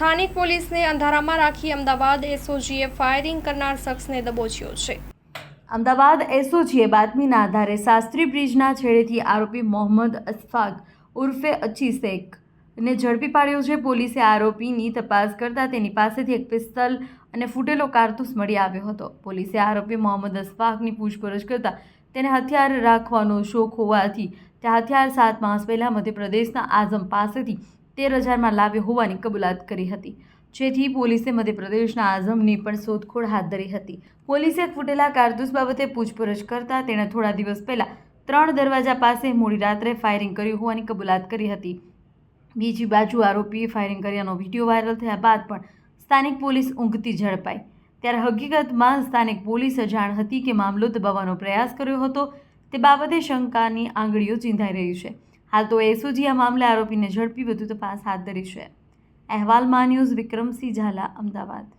સ્થાનિક પોલીસને અંધારામાં રાખી અમદાવાદ એસઓજીએ ફાયરિંગ કરનાર શખ્સને દબોચ્યો છે. અમદાવાદ એસઓજીએ બાતમીના આધારે શાસ્ત્રી બ્રિજના છેડેથી આરોપી મોહમ્મદ અશફાક ઉર્ફે અચી શેખને ઝડપી પાડ્યો છે. પોલીસે આરોપીની તપાસ કરતા તેની પાસેથી એક પિસ્તલ અને ફૂટેલો કારતૂસ મળી આવ્યો હતો. પોલીસે આરોપી મોહમ્મદ અશફાકની પૂછપરછ કરતાં તેને હથિયાર રાખવાનો શોખ હોવાથી તે હથિયાર સાત માસ પહેલાં મધ્યપ્રદેશના આઝમ પાસેથી તેર હજારમાં લાવ્યો હોવાની કબૂલાત કરી હતી. જેથી પોલીસે મધ્યપ્રદેશના આઝમની પણ શોધખોળ હાથ ધરી હતી. પોલીસે ફૂટેલા કારતૂસ બાબતે પૂછપરછ કરતા તેણે થોડા દિવસ પહેલા ત્રણ દરવાજા પાસે મોડી રાત્રે ફાયરિંગ કર્યું હોવાની કબૂલાત કરી હતી. બીજી બાજુ આરોપીએ ફાયરિંગ કર્યાનો વીડિયો વાયરલ થયા બાદ પણ સ્થાનિક પોલીસ ઊંઘતી ઝડપાઈ. ત્યારે હકીકતમાં સ્થાનિક પોલીસ જાણ હતી કે મામલો દબાવવાનો પ્રયાસ કર્યો હતો. તે બાબતે શંકાની આંગળીઓ ચીંધાઈ રહી છે. હાલ તો એસઓજી આ મામલે આરોપીને ઝડપી વધુ તપાસ હાથ ધરી છે. અહેવાલમાં ન્યૂઝ, વિક્રમસિંહ ઝાલા, અમદાવાદ.